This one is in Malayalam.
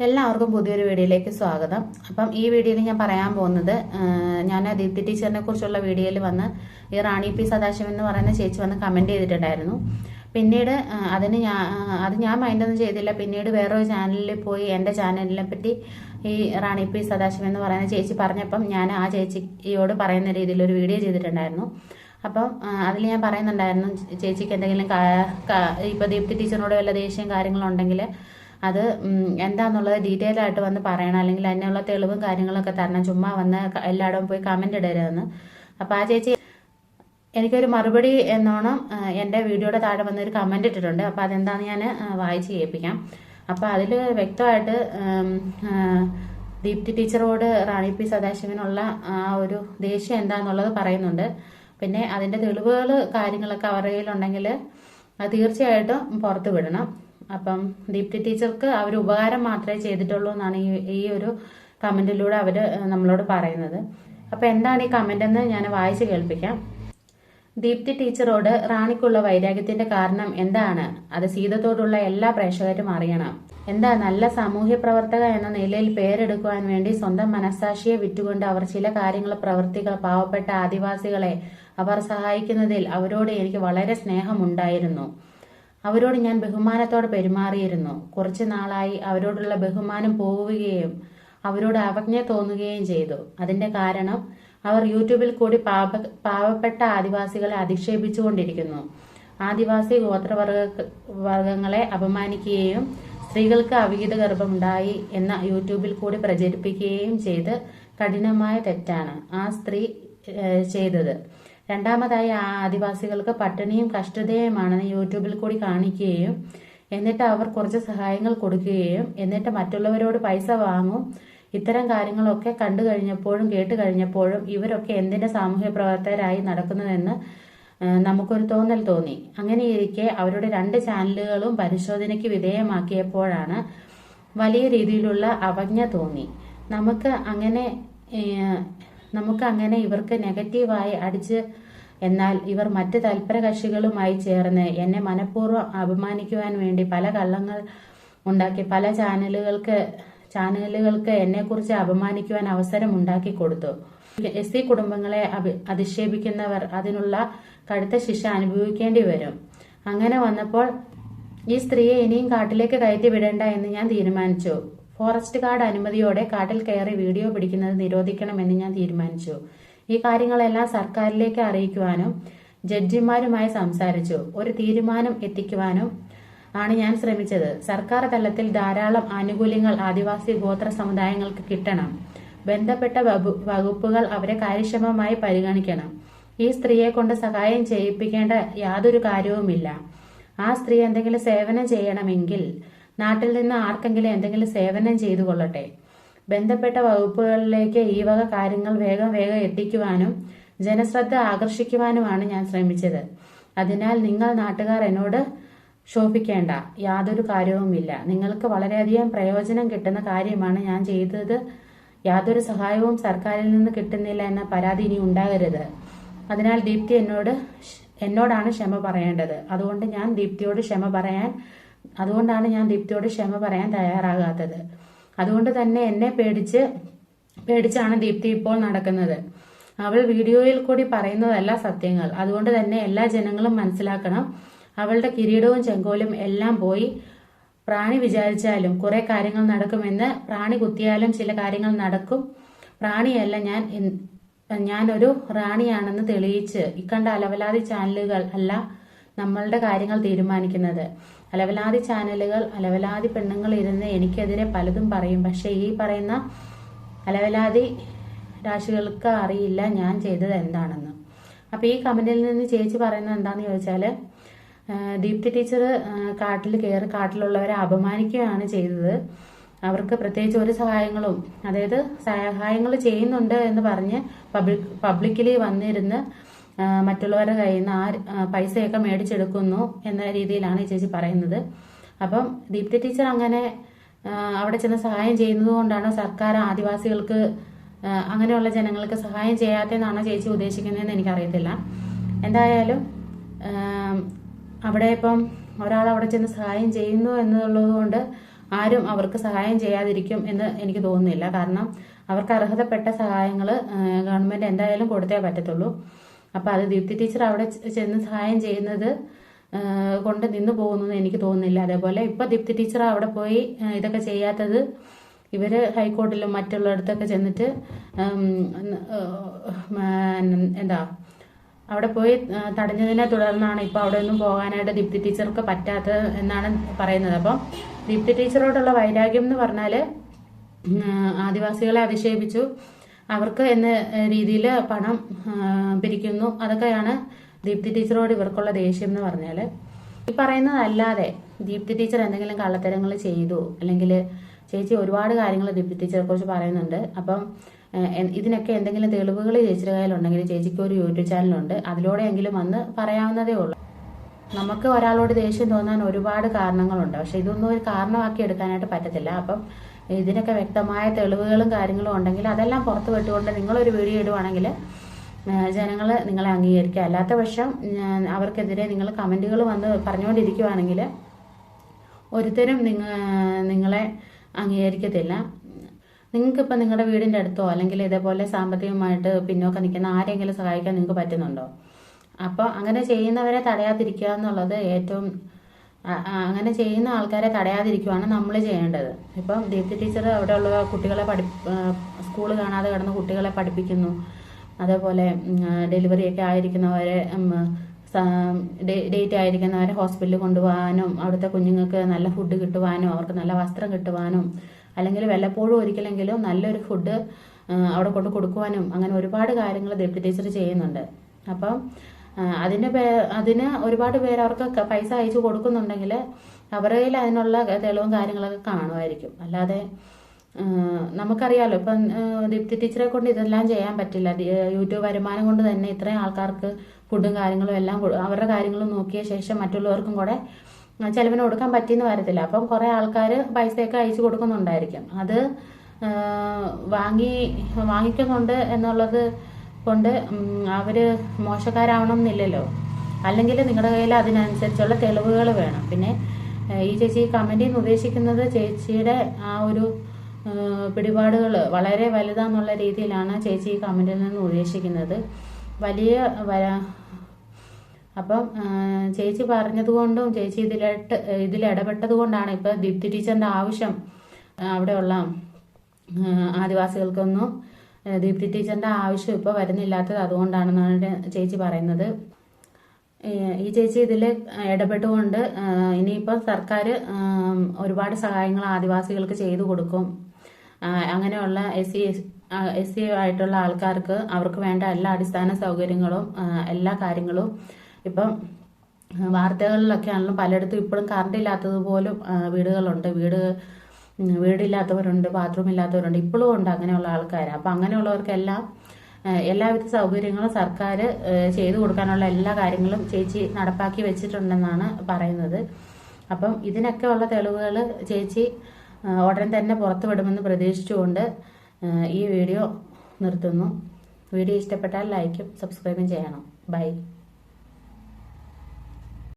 എല്ലാവർക്കും പുതിയൊരു വീഡിയോയിലേക്ക് സ്വാഗതം. അപ്പം ഈ വീഡിയോയിൽ ഞാൻ പറയാൻ പോകുന്നത് ഞാൻ ദീപ്തി ടീച്ചറിനെ കുറിച്ചുള്ള വീഡിയോയിൽ വന്ന് ഈ റാണി പി സദാശിവൻ എന്ന് പറയുന്ന ചേച്ചി വന്ന് കമന്റ് ചെയ്തിട്ടുണ്ടായിരുന്നു. പിന്നീട് അതിന് ഞാൻ അത് ഞാൻ മൈൻഡൊന്നും ചെയ്തില്ല. പിന്നീട് വേറൊരു ചാനലിൽ പോയി എന്റെ ചാനലിനെ പറ്റി ഈ റാണി പി സദാശിവൻ എന്ന് പറയുന്ന ചേച്ചി പറഞ്ഞപ്പം ഞാൻ ആ ചേച്ചിയോട് പറയുന്ന രീതിയിൽ ഒരു വീഡിയോ ചെയ്തിട്ടുണ്ടായിരുന്നു. അപ്പം അതിൽ ഞാൻ പറയുന്നുണ്ടായിരുന്നു ചേച്ചിക്ക് എന്തെങ്കിലും ഇപ്പോൾ ദീപ്തി ടീച്ചറിനോട് വല്ല ദേഷ്യം കാര്യങ്ങളുണ്ടെങ്കിൽ അത് എന്താണെന്നുള്ളത് ഡീറ്റെയിൽ ആയിട്ട് വന്ന് പറയണം. അല്ലെങ്കിൽ അതിനുള്ള തെളിവും കാര്യങ്ങളൊക്കെ തരണം. ചുമ്മാ വന്ന് എല്ലായിടവും പോയി കമന്റ് ഇടരുതെന്ന്. അപ്പോൾ ആ ചേച്ചി എനിക്കൊരു മറുപടി എന്നോണം എന്റെ വീഡിയോയുടെ താഴെ വന്നൊരു കമന്റ് ഇട്ടിട്ടുണ്ട്. അപ്പോൾ അതെന്താണെന്ന് ഞാൻ വായിച്ച് കേൾപ്പിക്കാം. അപ്പോൾ അതിൽ വ്യക്തമായിട്ട് ദീപ്തി ടീച്ചറോട് റാണി പി സദാശിവനുള്ള ആ ഒരു ദേഷ്യം എന്താന്നുള്ളത് പറയുന്നുണ്ട്. പിന്നെ അതിന്റെ തെളിവുകൾ കാര്യങ്ങളൊക്കെ അവരുടെ കയ്യിലുണ്ടെങ്കിൽ തീർച്ചയായിട്ടും പുറത്തു വിടണം. അപ്പം ദീപ്തി ടീച്ചർക്ക് അവർ ഉപകാരം മാത്രമേ ചെയ്തിട്ടുള്ളൂ എന്നാണ് ഈ ഈ ഒരു കമന്റിലൂടെ അവർ നമ്മളോട് പറയുന്നത്. അപ്പം എന്താണ് ഈ കമന്റ് എന്ന് ഞാൻ വായിച്ച് കേൾപ്പിക്കാം. ദീപ്തി ടീച്ചറോട് റാണിക്കുള്ള വൈരാഗ്യത്തിന്റെ കാരണം എന്താണ്? അത് സീതത്തോടുള്ള എല്ലാ പ്രേക്ഷകരും അറിയണം. എന്താ നല്ല സാമൂഹ്യ പ്രവർത്തക എന്ന നിലയിൽ പേരെടുക്കുവാൻ വേണ്ടി സ്വന്തം മനസാക്ഷിയെ വിറ്റുകൊണ്ട് അവർ ചില കാര്യങ്ങൾ പ്രവർത്തികൾ പാവപ്പെട്ട ആദിവാസികളെ അവർ സഹായിക്കുന്നതിൽ അവരോട് എനിക്ക് വളരെ സ്നേഹമുണ്ടായിരുന്നു. അവരോട് ഞാൻ ബഹുമാനത്തോടെ പെരുമാറിയിരുന്നു. കുറച്ചു നാളായി അവരോടുള്ള ബഹുമാനം പോവുകയും അവരോട് അവജ്ഞ തോന്നുകയും ചെയ്തു. അതിന്റെ കാരണം അവർ യൂട്യൂബിൽ കൂടി പാപ പാവപ്പെട്ട ആദിവാസികളെ അധിക്ഷേപിച്ചുകൊണ്ടിരിക്കുന്നു. ആദിവാസി ഗോത്രവർഗ വർഗങ്ങളെ അപമാനിക്കുകയും സ്ത്രീകൾക്ക് അവിഹിത ഗർഭമുണ്ടായി എന്ന യൂട്യൂബിൽ കൂടി പ്രചരിപ്പിക്കുകയും ചെയ്ത് കഠിനമായ തെറ്റാണ് ആ സ്ത്രീ ചെയ്തത്. രണ്ടാമതായി ആദിവാസികൾക്ക് പട്ടിണിയും കഷ്ടതയുമാണെന്ന് യൂട്യൂബിൽ കൂടി കാണിക്കുകയും എന്നിട്ട് അവർ കുറച്ച് സഹായങ്ങൾ കൊടുക്കുകയും എന്നിട്ട് മറ്റുള്ളവരോട് പൈസ വാങ്ങും. ഇത്തരം കാര്യങ്ങളൊക്കെ കണ്ടു കഴിഞ്ഞപ്പോഴും കേട്ട് കഴിഞ്ഞപ്പോഴും ഇവരൊക്കെ എന്തിന്റെ സാമൂഹ്യ പ്രവർത്തകരായി നടക്കുന്നതെന്ന് ആ, നമുക്കൊരു തോന്നൽ തോന്നി. അങ്ങനെ അങ്ങനെയിരിക്കെ അവരുടെ രണ്ട് ചാനലുകളും പരിശോധനയ്ക്ക് വിധേയമാക്കിയപ്പോഴാണ് വലിയ രീതിയിലുള്ള അവജ്ഞ തോന്നി. നമുക്ക് അങ്ങനെ നമുക്ക് അങ്ങനെ ഇവർക്ക് നെഗറ്റീവായി അടിച്ച് എന്നാൽ ഇവർ മറ്റ് തൽപര കക്ഷികളുമായി ചേർന്ന് എന്നെ മനഃപൂർവം അപമാനിക്കുവാൻ വേണ്ടി പല കള്ളങ്ങൾ ഉണ്ടാക്കി പല ചാനലുകൾക്ക് ചാനലുകൾക്ക് എന്നെക്കുറിച്ച് അപമാനിക്കുവാൻ അവസരം ഉണ്ടാക്കി കൊടുത്തു. എസ് സി കുടുംബങ്ങളെ അധിക്ഷേപിക്കുന്നവർ അതിനുള്ള കടുത്ത ശിക്ഷ അനുഭവിക്കേണ്ടി വരും. അങ്ങനെ വന്നപ്പോൾ ഈ സ്ത്രീയെ ഇനിയും കാട്ടിലേക്ക് കയറ്റി വിടേണ്ട എന്ന് ഞാൻ തീരുമാനിച്ചു. ഫോറസ്റ്റ് ഗാർഡ് അനുമതിയോടെ കാട്ടിൽ കയറി വീഡിയോ പിടിക്കുന്നത് നിരോധിക്കണമെന്ന് ഞാൻ തീരുമാനിച്ചു. ഈ കാര്യങ്ങളെല്ലാം സർക്കാരിലേക്ക് അറിയിക്കുവാനും ജഡ്ജിമാരുമായി സംസാരിച്ചു. ഒരു തീരുമാനം എത്തിക്കുവാനും ആണ് ഞാൻ ശ്രമിച്ചത്. സർക്കാർ തലത്തിൽ ധാരാളം ആനുകൂല്യങ്ങൾ ആദിവാസി ഗോത്ര സമുദായങ്ങൾക്ക് കിട്ടണം. ബന്ധപ്പെട്ട വകു- വകുപ്പുകൾ അവരെ കാര്യക്ഷമമായി പരിഗണിക്കണം. ഈ സ്ത്രീയെ കൊണ്ട് സഹായം ചെയ്യിപ്പിക്കേണ്ട യാതൊരു കാര്യവുമില്ല. ആ സ്ത്രീ എന്തെങ്കിലും സേവനം ചെയ്യണമെങ്കിൽ നാട്ടിൽ നിന്ന് ആർക്കെങ്കിലും എന്തെങ്കിലും സേവനം ചെയ്തു കൊള്ളട്ടെ. ബന്ധപ്പെട്ട വകുപ്പുകളിലേക്ക് ഈ വക കാര്യങ്ങൾ വേഗം വേഗം എത്തിക്കുവാനും ജനശ്രദ്ധ ആകർഷിക്കുവാനുമാണ് ഞാൻ ശ്രമിച്ചത്. അതിനാൽ നിങ്ങൾ നാട്ടുകാർ എന്നോട് ശോഭിക്കേണ്ട യാതൊരു കാര്യവുമില്ല. നിങ്ങൾക്ക് വളരെയധികം പ്രയോജനം കിട്ടുന്ന കാര്യമാണ് ഞാൻ ചെയ്തത്. യാതൊരു സഹായവും സർക്കാരിൽ നിന്ന് കിട്ടുന്നില്ല എന്ന പരാതി ഇനി ഉണ്ടാകരുത്. അതിനാൽ ദീപ്തി എന്നോട് എന്നോടാണ് ക്ഷമ പറയേണ്ടത്. അതുകൊണ്ട് ഞാൻ ദീപ്തിയോട് ക്ഷമ പറയാൻ അതുകൊണ്ടാണ് ഞാൻ ദീപ്തിയോട് ക്ഷമ പറയാൻ തയ്യാറാകാത്തത്. അതുകൊണ്ട് തന്നെ എന്നെ പേടിച്ച് പേടിച്ചാണ് ദീപ്തി ഇപ്പോൾ നടക്കുന്നത്. അവൾ വീഡിയോയിൽ കൂടി പറയുന്നതല്ല സത്യങ്ങൾ. അതുകൊണ്ട് തന്നെ എല്ലാ ജനങ്ങളും മനസ്സിലാക്കണം. അവളുടെ കിരീടവും ചെങ്കോലും എല്ലാം പോയി. പ്രാണി വിചാരിച്ചാലും കുറെ കാര്യങ്ങൾ നടക്കുമെന്ന്. പ്രാണി കുത്തിയാലും ചില കാര്യങ്ങൾ നടക്കും. പ്രാണിയല്ല ഞാൻ ഞാനൊരു റാണിയാണെന്ന് തെളിയിച്ച് ഇക്കണ്ട അലവലാതി ചാനലുകൾ അല്ല നമ്മളുടെ കാര്യങ്ങൾ തീരുമാനിക്കുന്നത്. അലവലാതി ചാനലുകൾ അലവലാതി പെണ്ണുങ്ങൾ ഇരുന്ന് എനിക്കെതിരെ പലതും പറയും. പക്ഷെ ഈ പറയുന്ന അലവലാതി രാശികൾക്ക് അറിയില്ല ഞാൻ ചെയ്തത് എന്താണെന്ന്. അപ്പൊ ഈ കമന്റിൽ നിന്ന് ചേച്ചി പറയുന്നത് എന്താണെന്ന് ചോദിച്ചാൽ ദീപ്തി ടീച്ചർ കാട്ടിൽ കയറി കാട്ടിലുള്ളവരെ അപമാനിക്കുകയാണ് ചെയ്തത്. അവർക്ക് പ്രത്യേകിച്ച് ഒരു സഹായങ്ങളും അതായത് സഹായങ്ങൾ ചെയ്യുന്നുണ്ട് എന്ന് പറഞ്ഞ് പബ്ലിക് പബ്ലിക്കലി വന്നിരുന്ന് മറ്റുള്ളവരുടെ കയ്യിൽ നിന്ന് ആ പൈസയൊക്കെ മേടിച്ചെടുക്കുന്നു എന്ന രീതിയിലാണ് ഈ ചേച്ചി പറയുന്നത്. അപ്പം ദീപ്തി ടീച്ചർ അങ്ങനെ അവിടെ ചെന്ന് സഹായം ചെയ്യുന്നത് കൊണ്ടാണ് സർക്കാർ ആദിവാസികൾക്ക് അങ്ങനെയുള്ള ജനങ്ങൾക്ക് സഹായം ചെയ്യാത്തതെന്നാണോ ചേച്ചി ഉദ്ദേശിക്കുന്നതെന്ന് എനിക്കറിയത്തില്ല. എന്തായാലും അവിടെ ഇപ്പം ഒരാൾ അവിടെ ചെന്ന് സഹായം ചെയ്യുന്നു എന്നുള്ളതുകൊണ്ട് ആരും അവർക്ക് സഹായം ചെയ്യാതിരിക്കും എന്ന് എനിക്ക് തോന്നുന്നില്ല. കാരണം അവർക്ക് അർഹതപ്പെട്ട സഹായങ്ങൾ ഗവൺമെന്റ് എന്തായാലും കൊടുത്തേ പറ്റത്തുള്ളൂ. അപ്പൊ അത് ദീപ്തി ടീച്ചർ അവിടെ ചെന്ന് സഹായം ചെയ്യുന്നത് കൊണ്ട് നിന്ന് പോകുന്നു എനിക്ക് തോന്നുന്നില്ല. അതേപോലെ ഇപ്പൊ ദീപ്തി ടീച്ചർ അവിടെ പോയി ഇതൊക്കെ ചെയ്യാത്തത് ഇവർ ഹൈക്കോർട്ടിലും മറ്റുള്ളിടത്തൊക്കെ ചെന്നിട്ട് എന്താ അവിടെ പോയി തടഞ്ഞതിനെ തുടർന്നാണ് ഇപ്പൊ അവിടെ ഒന്നും പോകാനായിട്ട് ദീപ്തി ടീച്ചർക്ക് പറ്റാത്തത് എന്നാണ് പറയുന്നത്. അപ്പം ദീപ്തി ടീച്ചറോടുള്ള വൈരാഗ്യം എന്ന് പറഞ്ഞാൽ ആദിവാസികളെ അധിക്ഷേപിച്ചു. അവർക്ക് എന്ന രീതിയിൽ പണം പിരിക്കുന്നു. അതൊക്കെയാണ് ദീപ്തി ടീച്ചറോട് ഇവർക്കുള്ള ദേഷ്യം എന്ന് പറഞ്ഞാൽ ഈ പറയുന്നതല്ലാതെ ദീപ്തി ടീച്ചർ എന്തെങ്കിലും കള്ളത്തരങ്ങൾ ചെയ്തു അല്ലെങ്കിൽ ചേച്ചി ഒരുപാട് കാര്യങ്ങൾ ദീപ്തി ടീച്ചറെ കുറിച്ച് പറയുന്നുണ്ട്. അപ്പം ഇതിനൊക്കെ എന്തെങ്കിലും തെളിവുകൾ ചേച്ചിയുടെ കയ്യിലുണ്ടെങ്കിൽ ചേച്ചിക്ക് ഒരു യൂട്യൂബ് ചാനലുണ്ട്. അതിലൂടെയെങ്കിലും വന്ന് പറയാവുന്നതേ ഉള്ളൂ. നമുക്ക് ഒരാളോട് ദേഷ്യം തോന്നാൻ ഒരുപാട് കാരണങ്ങളുണ്ട്. പക്ഷെ ഇതൊന്നും ഒരു കാരണമാക്കി എടുക്കാനായിട്ട് പറ്റത്തില്ല. അപ്പം ഇതിനൊക്കെ വ്യക്തമായ തെളിവുകളും കാര്യങ്ങളും ഉണ്ടെങ്കിൽ അതെല്ലാം പുറത്ത് വിട്ടുകൊണ്ട് നിങ്ങളൊരു വീഡിയോ ഇടുവാണെങ്കിൽ ജനങ്ങൾ നിങ്ങളെ അംഗീകരിക്കുക. അല്ലാത്ത പക്ഷം അവർക്കെതിരെ നിങ്ങൾ കമന്റുകൾ വന്ന് പറഞ്ഞുകൊണ്ടിരിക്കുവാണെങ്കിൽ ഒരുത്തരും നിങ്ങ നിങ്ങളെ അംഗീകരിക്കത്തില്ല. നിങ്ങൾക്കിപ്പോൾ നിങ്ങളുടെ വീടിന്റെ അടുത്തോ അല്ലെങ്കിൽ ഇതേപോലെ സാമ്പത്തികമായിട്ട് പിന്നോക്കം നിൽക്കുന്ന ആരെങ്കിലും സഹായിക്കാൻ നിങ്ങൾക്ക് പറ്റുന്നുണ്ടോ? അപ്പോൾ അങ്ങനെ ചെയ്യുന്നവരെ തടയാതിരിക്കുക എന്നുള്ളത് ഏറ്റവും അങ്ങനെ ചെയ്യുന്ന ആൾക്കാരെ തടയാതിരിക്കുവാണ് നമ്മൾ ചെയ്യേണ്ടത്. ഇപ്പം ദീപ്തി ടീച്ചർ അവിടെയുള്ള കുട്ടികളെ പഠി സ്കൂൾ കാണാതെ കിടന്ന കുട്ടികളെ പഠിപ്പിക്കുന്നു. അതേപോലെ ഡെലിവറി ഒക്കെ ആയിരിക്കുന്നവരെ ഡേറ്റ് ആയിരിക്കുന്നവരെ ഹോസ്പിറ്റലിൽ കൊണ്ടുപോകാനും അവിടുത്തെ കുഞ്ഞുങ്ങൾക്ക് നല്ല ഫുഡ് കിട്ടുവാനും അവർക്ക് നല്ല വസ്ത്രം കിട്ടുവാനും അല്ലെങ്കിൽ വല്ലപ്പോഴും ഒരിക്കലെങ്കിലും നല്ലൊരു ഫുഡ് അവിടെ കൊണ്ട് കൊടുക്കുവാനും അങ്ങനെ ഒരുപാട് കാര്യങ്ങൾ ഡെപ്യൂട്ടി ടീച്ചർ ചെയ്യുന്നുണ്ട്. അപ്പം അതിന് അതിന് ഒരുപാട് പേര് അവർക്ക് പൈസ അയച്ചു കൊടുക്കുന്നുണ്ടെങ്കിൽ അവരുടെ കയ്യിൽ അതിനുള്ള തെളിവും കാര്യങ്ങളൊക്കെ കാണുമായിരിക്കും. അല്ലാതെ നമുക്കറിയാലോ ഇപ്പം ദീപ്തി ടീച്ചറെ കൊണ്ട് ഇതെല്ലാം ചെയ്യാൻ പറ്റില്ല. യൂട്യൂബ് വരുമാനം കൊണ്ട് തന്നെ ഇത്രയും ആൾക്കാർക്ക് ഫുഡും കാര്യങ്ങളും എല്ലാം അവരുടെ കാര്യങ്ങളും നോക്കിയ ശേഷം മറ്റുള്ളവർക്കും കൂടെ ചിലവിന് കൊടുക്കാൻ പറ്റിയെന്ന് വരത്തില്ല. അപ്പം കുറെ ആൾക്കാർ പൈസയൊക്കെ അയച്ചു കൊടുക്കുന്നുണ്ടായിരിക്കും. അത് വാങ്ങി വാങ്ങിക്കുന്നുണ്ട് എന്നുള്ളത് കൊണ്ട് അവർ മോശക്കാരാവണം എന്നില്ലല്ലോ അല്ലെങ്കിൽ നിങ്ങളുടെ കയ്യിൽ അതിനനുസരിച്ചുള്ള തെളിവുകൾ വേണം. പിന്നെ ഈ ചേച്ചി കമന്റിൽ നിന്ന് ഉദ്ദേശിക്കുന്നത് ചേച്ചിയുടെ ആ ഒരു പിടിപാടുകൾ വളരെ വലുതാന്നുള്ള രീതിയിലാണ് ചേച്ചി ഈ കമന്റിൽ നിന്ന് ഉദ്ദേശിക്കുന്നത്. വലിയ വര അപ്പം ചേച്ചി പറഞ്ഞതുകൊണ്ടും ചേച്ചി ഇതിലിട്ട് ഇതിൽ ഇടപെട്ടത് കൊണ്ടാണ് ഇപ്പം ദീപ്തി ടീച്ചറിന്റെ ആവശ്യം അവിടെയുള്ള ആദിവാസികൾക്കൊന്നും ദീപ്തി ടീച്ചറിന്റെ ആവശ്യം ഇപ്പോൾ വരുന്നില്ലാത്തത് അതുകൊണ്ടാണെന്നാണ് ചേച്ചി പറയുന്നത്. ഈ ചേച്ചി ഇതിൽ ഇടപെട്ടുകൊണ്ട് ഇനിയിപ്പോൾ സർക്കാർ ഒരുപാട് സഹായങ്ങൾ ആദിവാസികൾക്ക് ചെയ്തു കൊടുക്കും. അങ്ങനെയുള്ള എസ് സി എസ് സി ആയിട്ടുള്ള ആൾക്കാർക്ക് അവർക്ക് വേണ്ട എല്ലാ അടിസ്ഥാന സൗകര്യങ്ങളും എല്ലാ കാര്യങ്ങളും ഇപ്പം വാർത്തകളിലൊക്കെ ആണെങ്കിലും പലയിടത്തും ഇപ്പോഴും കറണ്ട് ഇല്ലാത്തത് പോലും വീടുകളുണ്ട്. വീട് വീടില്ലാത്തവരുണ്ട് ബാത്റൂം ഇല്ലാത്തവരുണ്ട് ഇപ്പോഴും ഉണ്ട് അങ്ങനെയുള്ള ആൾക്കാർ അപ്പം അങ്ങനെയുള്ളവർക്കെല്ലാം എല്ലാവിധ സൗകര്യങ്ങളും സർക്കാർ ചെയ്തു കൊടുക്കാനുള്ള എല്ലാ കാര്യങ്ങളും ചേച്ചി നടപ്പാക്കി വെച്ചിട്ടുണ്ടെന്നാണ് പറയുന്നത്. അപ്പം ഇതിനൊക്കെ ഉള്ള തെളിവുകൾ ചേച്ചി ഉടൻ തന്നെ പുറത്തു വിടുമെന്ന് പ്രതീക്ഷിച്ചുകൊണ്ട് ഈ വീഡിയോ നിർത്തുന്നു. വീഡിയോ ഇഷ്ടപ്പെട്ടാൽ ലൈക്കും സബ്സ്ക്രൈബും ചെയ്യണം. ബൈ.